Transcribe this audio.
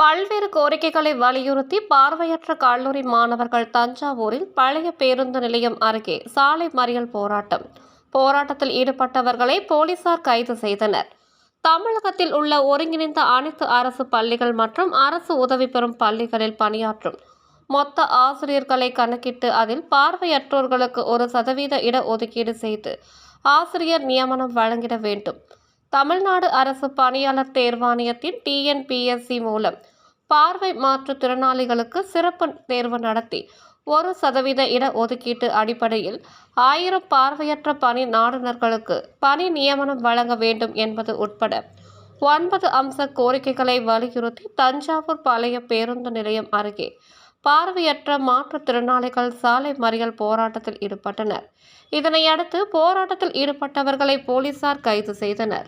பல்வேறு கோரிக்கைகளை வலியுறுத்தி பார்வையற்ற கல்லூரி மாணவர்கள் தஞ்சாவூரில் பழைய பேருந்து நிலையம் அருகே சாலை மறியல் போராட்டம். போராட்டத்தில் ஈடுபட்டவர்களை போலீசார் கைது செய்தனர். தமிழகத்தில் உள்ள ஒருங்கிணைந்த அனைத்து அரசு பள்ளிகள் மற்றும் அரசு உதவி பெறும் பள்ளிகளில் பணியாற்றும் மொத்த ஆசிரியர்களை கணக்கிட்டு அதில் பார்வையற்றோர்களுக்கு ஒரு சதவீத இட ஒதுக்கீடு செய்து ஆசிரியர் நியமனம் வழங்கிட வேண்டும். தமிழ்நாடு அரசு பணியாளர் தேர்வாணையத்தின் டிஎன்பிஎஸ்சி மூலம் பார்வை மாற்றுத்திறனாளிகளுக்கு சிறப்பு தேர்வு நடத்தி ஒரு சதவீத இட ஒதுக்கீட்டு அடிப்படையில் ஆயிரம் பார்வையற்ற பணி நாடுநர்களுக்கு பணி நியமனம் வழங்க வேண்டும் என்பது உட்பட ஒன்பது அம்ச கோரிக்கைகளை வலியுறுத்தி தஞ்சாவூர் பழைய பேருந்து நிலையம் அருகே பார்வையற்ற மாற்றுத்திறனாளிகள் சாலை மறியல் போராட்டத்தில் ஈடுபட்டனர். இதனையடுத்து போராட்டத்தில் ஈடுபட்டவர்களை போலீசார் கைது செய்தனர்.